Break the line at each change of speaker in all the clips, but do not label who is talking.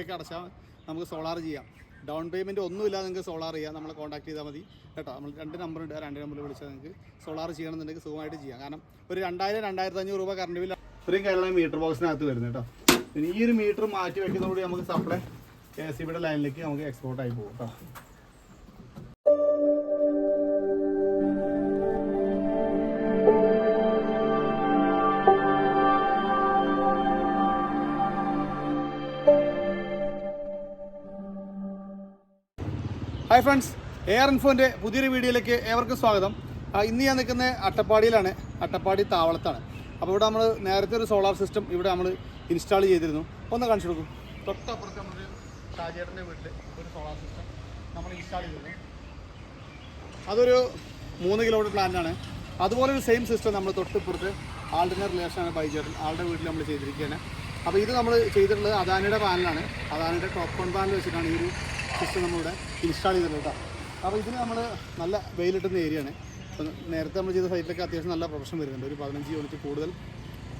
രൂപയൊക്കെ അടച്ചാൽ നമുക്ക് സോളാർ ചെയ്യാം. ഡൗൺ പേയ്മെന്റ് ഒന്നുമില്ല നിങ്ങൾക്ക് സോളാർ ചെയ്യാം. നമ്മളെ കോൺടാക്ട് ചെയ്താൽ മതി. കേട്ടോ നമ്മൾ രണ്ട് നമ്പർ ഉണ്ട്. രണ്ട് നമ്പറിൽ വിളിച്ചാൽ നിങ്ങൾക്ക് സോളാർ ചെയ്യണമെന്നുണ്ടെങ്കിൽ സുഖമായിട്ട് ചെയ്യാം. കാരണം ഒരു രണ്ടായിരം രണ്ടായിരത്തി അഞ്ഞൂറ് രൂപ കറണ്ട് ബില്ല് ഇത്രയും കാര്യമാണ് മീറ്റർ ബോക്സിനകത്ത് വരുന്നത് കേട്ടോ. ഇനി ഈ ഒരു മീറ്റർ മാറ്റി വെക്കുന്നതോടുകൂടി നമുക്ക് സപ്ലൈ എ ബിയുടെ ലൈനിലേക്ക് നമുക്ക് എക്സ്പോർട്ടായി പോകും കേട്ടോ. ഹായ് ഫ്രണ്ട്സ് എയർ ഇൻഫോന്റെ പുതിയൊരു വീഡിയോയിലേക്ക് ഏവർക്കും സ്വാഗതം. ഇന്ന് ഞാൻ നിൽക്കുന്ന അട്ടപ്പാടിയിലാണ്. അട്ടപ്പാടി താവളത്താണ്. അപ്പോൾ ഇവിടെ നമ്മൾ നേരത്തെ ഒരു സോളാർ സിസ്റ്റം ഇവിടെ നമ്മൾ ഇൻസ്റ്റാൾ ചെയ്തിരുന്നു. ഒന്ന് കാണിച്ചു കൊടുക്കും. തൊട്ടപ്പുറത്ത് നമ്മളൊരു ഷാജേട്ടന്റെ വീട്ടിൽ ഒരു സോളാർ സിസ്റ്റം നമ്മൾ ഇൻസ്റ്റാൾ ചെയ്തിരുന്നു. അതൊരു മൂന്ന് കിലോമീറ്റർ പ്ലാന്റാണ് അതുപോലെ ഒരു സെയിം സിസ്റ്റം നമ്മൾ തൊട്ടിപ്പുറത്ത് ആളുടെ റിലേഷനാണ് ബൈജേട്ടൻ ആളുടെ വീട്ടിൽ നമ്മൾ ചെയ്തിരിക്കുകയാണ്. അപ്പോൾ ഇത് നമ്മൾ ചെയ്തിട്ടുള്ളത് അദാനിയുടെ പാനലാണ് അദാനിയുടെ ടോപ്പ് വൺ പാനൽ വെച്ചിട്ടാണ് ഈ ഒരു സിസ്റ്റം നമ്മളിവിടെ ഇൻസ്റ്റാൾ ചെയ്തിട്ടുണ്ട് കേട്ടോ. അപ്പോൾ ഇതിന് നമ്മൾ നല്ല വെയിലിട്ടുന്ന ഏരിയയാണ്. അപ്പോൾ നേരത്തെ നമ്മൾ ചെയ്ത സൈറ്റിലൊക്കെ അത്യാവശ്യം നല്ല പ്രൊഡക്ഷൻ വരുന്നുണ്ട്. ഒരു പതിനഞ്ച് യൂണിറ്റ് കൂടുതൽ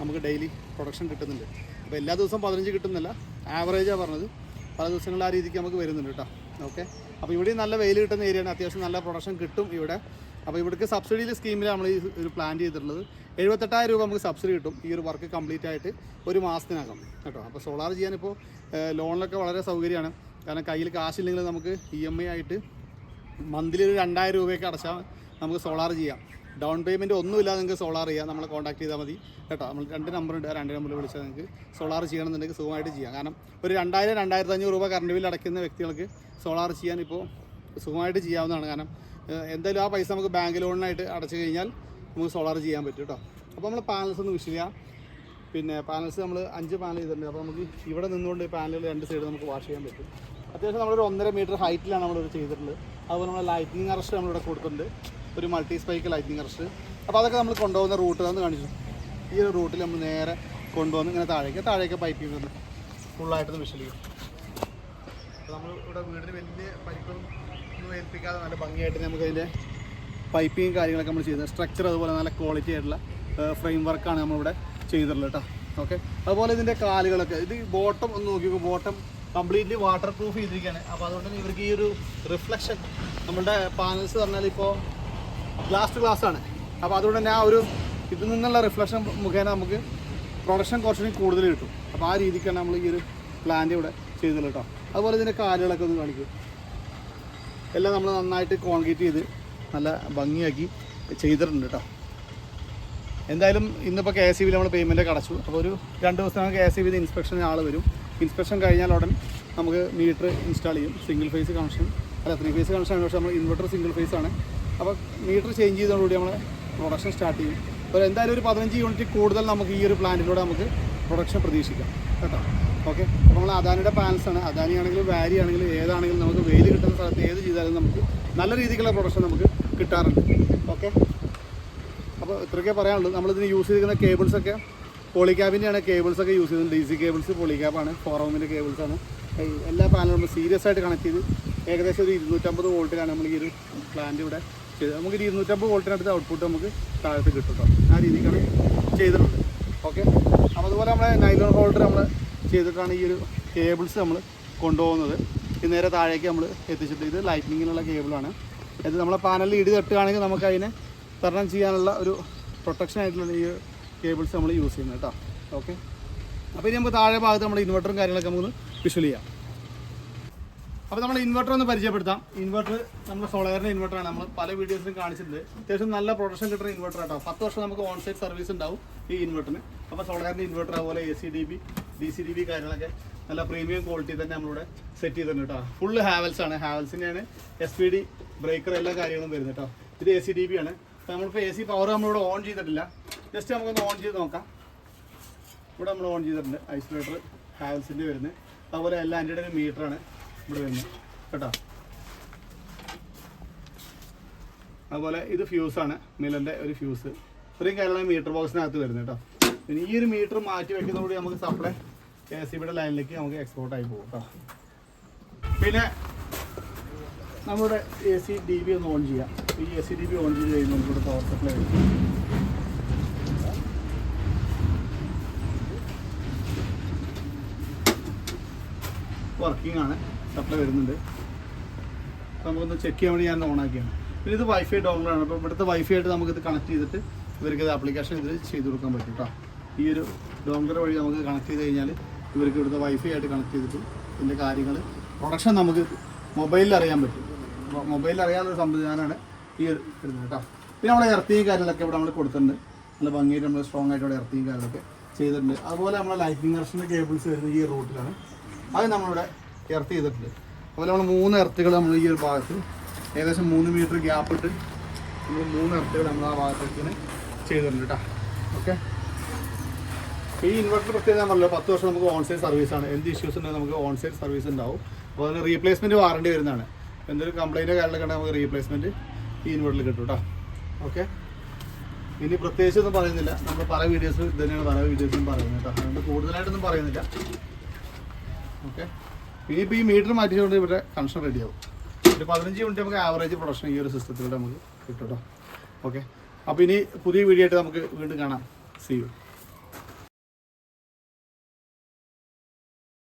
നമുക്ക് ഡെയിലി പ്രൊഡക്ഷൻ കിട്ടുന്നുണ്ട്. അപ്പോൾ എല്ലാ ദിവസവും പതിനഞ്ച് കിട്ടുന്നില്ല ആവറേജാണ് പറഞ്ഞത്. പല ദിവസങ്ങളിൽ ആ രീതിക്ക് നമുക്ക് വരുന്നുണ്ട് കേട്ടോ. ഓക്കെ? അപ്പോൾ ഇവിടെ നല്ല വെയിൽ കിട്ടുന്ന ഏരിയയാണ്. അത്യാവശ്യം നല്ല പ്രൊഡക്ഷൻ കിട്ടും ഇവിടെ. അപ്പോൾ ഇവിടേക്ക് സബ്സിഡിയിൽ സ്കീമിൽ നമ്മൾ ഈ ഒരു പ്ലാൻ ചെയ്തിട്ടുള്ളത്. എഴുപത്തെട്ടായിരം രൂപ നമുക്ക് സബ്സിഡി കിട്ടും ഈ ഒരു വർക്ക് കംപ്ലീറ്റ് ആയിട്ട് ഒരു മാസത്തിനകം. കേട്ടോ? അപ്പോൾ സോളാർ ചെയ്യാനിപ്പോൾ ലോണിലൊക്കെ വളരെ സൗകര്യമാണ്. കാരണം കയ്യിൽ കാശില്ലെങ്കിൽ നമുക്ക് ഇ എം ഐ ആയിട്ട് മന്ത്ലി ഒരു രണ്ടായിരം രൂപയൊക്കെ അടച്ചാൽ നമുക്ക് സോളാർ ചെയ്യാം. ഡൗൺ പേയ്മെന്റ് ഒന്നുമില്ലാതെ നിങ്ങൾക്ക് സോളാർ ചെയ്യാം. നമ്മളെ കോൺടാക്ട് ചെയ്താൽ മതി. കേട്ടോ? നമ്മൾ രണ്ട് നമ്പർ ഉണ്ട്. രണ്ട് നമ്പറിൽ വിളിച്ചാൽ നിങ്ങൾക്ക് സോളാർ ചെയ്യണമെന്നുണ്ടെങ്കിൽ സുഖമായിട്ട് ചെയ്യാം. കാരണം ഒരു രണ്ടായിരം രണ്ടായിരത്തി അഞ്ഞൂറ് രൂപ കറണ്ട് ബില്ല് അടയ്ക്കുന്ന വ്യക്തികൾക്ക് സോളാർ ചെയ്യാൻ ഇപ്പോൾ സുഖമായിട്ട് ചെയ്യാവുന്നതാണ്. കാരണം എന്തായാലും ആ പൈസ നമുക്ക് ബാങ്ക് ലോണിനായിട്ട് അടച്ചു കഴിഞ്ഞാൽ നമുക്ക് സോളാർ ചെയ്യാൻ പറ്റും കേട്ടോ. അപ്പോൾ നമ്മൾ പാനൽസ് ഒന്ന് വിഷ് പിന്നെ പാനൽസ് നമ്മൾ അഞ്ച് പാനൽ ചെയ്തിട്ടുണ്ട്. അപ്പോൾ നമുക്ക് ഇവിടെ നിന്നുകൊണ്ട് പാനലുകൾ രണ്ട് സൈഡ് നമുക്ക് വാഷ് ചെയ്യാൻ പറ്റും. അത്യാവശ്യം നമ്മളൊരു ഒന്നര മീറ്റർ ഹൈറ്റിലാണ് നമ്മളിവിടെ ചെയ്തിട്ടുള്ളത്. അതുപോലെ നമ്മൾ ലൈറ്റിംഗ് അറസ്റ്റ് നമ്മളിവിടെ കൊടുത്തിട്ടുണ്ട്. ഒരു മൾട്ടി സ്പൈക്ക് ലൈറ്റിംഗ് അറസ്റ്റ് അപ്പോൾ അതൊക്കെ നമ്മൾ കൊണ്ടുപോകുന്ന റൂട്ട് തന്നെ കാണിച്ചു. ഈ ഒരു റൂട്ടിൽ നമ്മൾ നേരെ കൊണ്ടുവന്ന് ഇങ്ങനെ താഴേക്ക് താഴേക്ക് പൈപ്പ് ചെയ്യുന്നത് ഫുള്ളായിട്ടൊന്ന് വിഷൽ ചെയ്യും നമ്മൾ ഇവിടെ വീടിന് വലിയ ഒന്നും ഏൽപ്പിക്കാതെ നല്ല ഭംഗിയായിട്ട് നമുക്ക് അതിന്റെ പൈപ്പിങ് കാര്യങ്ങളൊക്കെ നമ്മൾ ചെയ്യുന്നത് സ്ട്രക്ചർ അതുപോലെ നല്ല ക്വാളിറ്റി ആയിട്ടുള്ള ഫ്രെയിം വർക്കാണ് നമ്മളിവിടെ ചെയ്തിട്ടുള്ളത് കേട്ടോ ഓക്കെ അതുപോലെ ഇതിന്റെ കാലുകളൊക്കെ ഇത് ബോട്ടം ഒന്ന് നോക്കിയപ്പോൾ ബോട്ടം കംപ്ലീറ്റ്ലി വാട്ടർ പ്രൂഫ് ചെയ്തിരിക്കുകയാണ്. അപ്പോൾ അതുകൊണ്ട് തന്നെ ഇവർക്ക് ഈ ഒരു റിഫ്ലക്ഷൻ നമ്മുടെ പാനൽസ് പറഞ്ഞാൽ ഇപ്പോൾ ഗ്ലാസ് ടു ഗ്ലാസ് ആണ്. അപ്പോൾ അതുകൊണ്ട് തന്നെ ആ ഒരു ഇതിൽ നിന്നുള്ള റിഫ്ലക്ഷൻ മുഖേന നമുക്ക് പ്രൊഡക്ഷൻ കുറച്ചുകൂടി കൂടുതൽ കിട്ടും. അപ്പോൾ ആ രീതിക്കാണ് നമ്മൾ ഈ ഒരു പ്ലാന്റ് ഇവിടെ ചെയ്തത് കേട്ടോ. അതുപോലെ ഇതിന്റെ കാലുകളൊക്കെ ഒന്ന് കാണിക്കും. എല്ലാം നമ്മൾ നന്നായിട്ട് കോൺക്രീറ്റ് ചെയ്ത് നല്ല ഭംഗിയാക്കി ചെയ്തിട്ടുണ്ട് കേട്ടോ. എന്തായാലും ഇന്നിപ്പോൾ കെ എസ് സി ബിയിൽ നമ്മൾ പേയ്മെന്റൊക്കെ അടച്ചു. അപ്പോൾ ഒരു രണ്ട് ദിവസത്തിനകം കെ എസ് സി ബിയിൽ ഇൻസ്പെക്ഷൻ ആൾ വരും. ഇൻസ്പെക്ഷൻ കഴിഞ്ഞാൽ ഉടൻ നമുക്ക് മീറ്റർ ഇൻസ്റ്റാൾ ചെയ്യും. Single phase connection. അല്ല ത്രീ ഫേസ് കണക്ഷൻ ആണ് പക്ഷേ നമ്മൾ ഇൻവെർട്ടർ സിംഗിൾ ഫേസ് ആണ്. അപ്പോൾ മീറ്റർ ചേഞ്ച് ചെയ്തതോടുകൂടി നമ്മൾ പ്രൊഡക്ഷൻ സ്റ്റാർട്ട് ചെയ്യും. അപ്പോൾ എന്തായാലും ഒരു പതിനഞ്ച് യൂണിറ്റ് കൂടുതൽ നമുക്ക് ഈ ഒരു പ്ലാന്റിലൂടെ നമുക്ക് പ്രൊഡക്ഷൻ പ്രതീക്ഷിക്കാം. കേട്ടോ? ഓക്കെ? അപ്പോൾ നമ്മൾ അദാനിയുടെ പാനൽസ് ആണ്. അദാനി ആണെങ്കിലും വാരി ആണെങ്കിലും ഏതാണെങ്കിലും നമുക്ക് വെയിൽ കിട്ടുന്ന സ്ഥലത്ത് ഏത് ചെയ്താലും നമുക്ക് നല്ല രീതിക്കുള്ള പ്രൊഡക്ഷൻ നമുക്ക് കിട്ടാറുണ്ട്. ഓക്കെ? അപ്പോൾ ഇത്രയൊക്കെ പറയാനുള്ളൂ. നമ്മളിതിന് യൂസ് ചെയ്തിരിക്കുന്ന കേബിൾസൊക്കെ പോളിക്യാബിന്റെയാണ് കേബിൾസൊക്കെ യൂസ് ചെയ്യുന്നത്. ഡി സി കേബിൾസ് പോളിക്യാബാണ് ഫോറോമിന്റെ കേബിൾസ് ആണ്. എല്ലാ പാനലും സീരിയസ് ആയിട്ട് കണക്ട് ചെയ്ത് ഏകദേശം ഒരു ഇരുന്നൂറ്റമ്പത് വോൾട്ടിലാണ് നമ്മൾ ഈ ഒരു പ്ലാന്റ് ഇവിടെ ചെയ്തത്. നമുക്ക് ഒരു ഇരുന്നൂറ്റമ്പത് വോൾട്ടിനടുത്ത് ഔട്ട്പുട്ട് നമുക്ക് താഴത്ത് കിട്ടും കേട്ടോ ആ രീതിക്കാണ് ചെയ്തിട്ടുള്ളത്. ഓക്കെ അപ്പോൾ അതുപോലെ നമ്മളെ നൈലോൺ ഹോൾഡർ നമ്മൾ ചെയ്തിട്ടാണ് ഈ ഒരു കേബിൾസ് നമ്മൾ കൊണ്ടുപോകുന്നത്. ഇത് നേരെ താഴേക്ക് നമ്മൾ എത്തിച്ചിട്ട് ഇത് ലൈറ്റിങ്ങിനുള്ള കേബിളാണ് ഇത് നമ്മളെ പാനലിൽ ഇടി തട്ടുകയാണെങ്കിൽ നമുക്ക് അതിനെ തരണം ചെയ്യാനുള്ള ഒരു പ്രൊട്ടക്ഷൻ ആയിട്ടുള്ള ഈ കേബിൾസ് നമ്മൾ യൂസ് ചെയ്യുന്നത് കേട്ടോ ഓക്കെ അപ്പോൾ ഇനി നമുക്ക് താഴെ ഭാഗത്ത് നമ്മൾ ഇൻവെർട്ടറും കാര്യങ്ങളൊക്കെ നമുക്ക് വിഷ്വൽ ചെയ്യാം. അപ്പോൾ നമ്മൾ ഇൻവെർട്ടർ ഒന്ന് പരിചയപ്പെടുത്താം. ഇൻവെർട്ടർ നമ്മൾ സോളാറിന്റെ ഇൻവെർട്ടറാണ് നമ്മൾ പല വീഡിയോസിലും കാണിച്ചിട്ടുണ്ട്. അത്യാവശ്യം നല്ല പ്രൊഡക്ഷൻ കിട്ടുന്ന ഇൻവെർട്ടർ കേട്ടോ പത്ത് വർഷം നമുക്ക് ഓൺ സൈറ്റ് സർവീസ് ഉണ്ടാവും ഈ ഇൻവെർട്ടറിന് അപ്പോൾ സോളാറിന്റെ ഇൻവെർട്ടർ അതുപോലെ A C D B D C D B കാര്യങ്ങളൊക്കെ നല്ല പ്രീമിയം ക്വാളിറ്റി തന്നെ നമ്മളിവിടെ സെറ്റ് ചെയ്തിട്ടുണ്ട് കേട്ടോ ഫുള്ള് ഹാവൽസ് ആണ്. ഹാവൽസിന്റെയാണ് എസ് പി ഡി ബ്രേക്കർ എല്ലാ കാര്യങ്ങളും വരുന്നത് കേട്ടോ ഇത് എ സി ഡി ബി ആണ്. അപ്പോൾ നമ്മളിപ്പോൾ എ സി പവർ നമ്മളിവിടെ ഓൺ ചെയ്തിട്ടില്ല. ജസ്റ്റ് നമുക്കൊന്ന് ഓൺ ചെയ്ത് നോക്കാം. ഇവിടെ നമ്മൾ ഓൺ ചെയ്തിട്ടുണ്ട്. ഐസൊലേറ്റർ ഹാവൽസിന്റെ വരുന്നത്. അതുപോലെ എല്ലാ ആന്റിയുടെ ഒരു മീറ്ററാണ് ഇവിടെ വരുന്നത്. കേട്ടോ? അതുപോലെ ഇത് ഫ്യൂസാണ് മിലന്റെ ഒരു ഫ്യൂസ് ഇത്രയും കാര്യമാണ് മീറ്റർ ബോക്സിനകത്ത് വരുന്നത് കേട്ടോ. പിന്നെ ഈ ഒരു മീറ്റർ മാറ്റി വെക്കുന്നതോടെ നമുക്ക് സപ്ലൈ കെ എസ് ബിയുടെ ലൈനിലേക്ക് നമുക്ക് എക്സ്പോർട്ട് ആയി പോകും കേട്ടോ. പിന്നെ നമ്മുടെ എ സി ഡി ബി ഒന്ന് ഓൺ ചെയ്യാം. ഈ A C D B on ചെയ്ത് കഴിയുമ്പോൾ നമുക്കിവിടെ പവർ സപ്ലൈ വരും. വർക്കിംഗ് ആണ്. സപ്ലൈ വരുന്നുണ്ട്. നമുക്കൊന്ന് ചെക്ക് ചെയ്യാൻ വേണ്ടി ഞാൻ ഓണാക്കിയാണ്. പിന്നെ ഇത് വൈഫൈ ഡോങ്ങറാണ് അപ്പോൾ ഇവിടുത്തെ വൈഫൈ ആയിട്ട് നമുക്കിത് കണക്ട് ചെയ്തിട്ട് ഇവർക്ക് ഇത് ആപ്ലിക്കേഷൻ ഇതിൽ ചെയ്ത് കൊടുക്കാൻ പറ്റും കേട്ടോ ഈ ഒരു ഡോങ്കർ വഴി നമുക്ക് കണക്ട് ചെയ്ത് കഴിഞ്ഞാൽ ഇവർക്ക് ഇവിടുത്തെ വൈഫൈ ആയിട്ട് കണക്ട് ചെയ്തിട്ട് ഇതിന്റെ കാര്യങ്ങൾ പ്രൊഡക്ഷൻ നമുക്ക് മൊബൈലിൽ അറിയാൻ പറ്റും. മൊബൈലിൽ മൊബൈലിൽ അറിയാനുള്ള സംവിധാനമാണ് ഈ ഒരു വരുന്നത് കേട്ടോ പിന്നെ നമ്മുടെ ഇറത്തിയും കാര്യങ്ങളൊക്കെ ഇവിടെ നമ്മൾ കൊടുത്തിട്ടുണ്ട്. നല്ല ഭംഗിയായിട്ട് നമ്മൾ സ്ട്രോങ് ആയിട്ട് ഇവിടെ ഇറത്തിയും കാര്യങ്ങളൊക്കെ ചെയ്തിട്ടുണ്ട്. അതുപോലെ നമ്മുടെ ലൈറ്റിംഗ് കറക്ഷന്റെ കേബിൾസ് വരുന്നത് ഈ റൂട്ടിലാണ് അത് നമ്മളിവിടെ എർത്ത് ചെയ്തിട്ടുണ്ട്. അതുപോലെ നമ്മൾ മൂന്ന് എർത്തുകൾ നമ്മൾ ഈ ഒരു ഭാഗത്ത് ഏകദേശം മൂന്ന് മീറ്റർ ഗ്യാപ്പ് ഇട്ട് നമ്മൾ മൂന്ന് എർത്തുകൾ നമ്മൾ ആ ഭാഗത്തേക്ക് ചെയ്തിട്ടുണ്ട് കേട്ടോ ഓക്കെ ഈ ഇൻവെർട്ടർ പ്രത്യേകത പറഞ്ഞല്ലോ പത്ത് വർഷം നമുക്ക് ഓൺസൈറ്റ് സർവീസാണ് എന്ത് ഇഷ്യൂസ് ഉണ്ടെങ്കിൽ നമുക്ക് ഓൺസൈറ്റ് സർവീസ് ഉണ്ടാവും. അപ്പോൾ അതിന് റീപ്ലേസ്മെന്റ് വാറണ്ടി വരുന്നതാണ്. എന്തൊരു കംപ്ലൈന്റ് കാര്യങ്ങളൊക്കെ നമുക്ക് റീപ്ലേസ്മെന്റ് ഈ ഇൻവെർട്ടറിൽ കിട്ടും കേട്ടോ ഓക്കെ ഇനി പ്രത്യേകിച്ച് ഒന്നും പറയുന്നില്ല. നമ്മൾ പല വീഡിയോസ് തന്നെയാണ് പല വീഡിയോസും പറയുന്നത് കേട്ടോ അതുകൊണ്ട് കൂടുതലായിട്ടൊന്നും പറയുന്നില്ല. ഓക്കെ ഇനിയിപ്പോൾ ഈ മീറ്റർ മാറ്റിച്ചുകൊണ്ട് ഇവിടെ കണക്ഷൻ റെഡിയാവും ഒരു പതിനഞ്ച് മിനിറ്റ് നമുക്ക് ആവറേജ് പ്രൊഡക്ഷൻ ഈ ഒരു സിസ്റ്റത്തിലൂടെ നമുക്ക് കിട്ടും കേട്ടോ ഓക്കെ അപ്പോൾ ഇനി പുതിയ വീഡിയോ ആയിട്ട് നമുക്ക് വീണ്ടും കാണാം. C U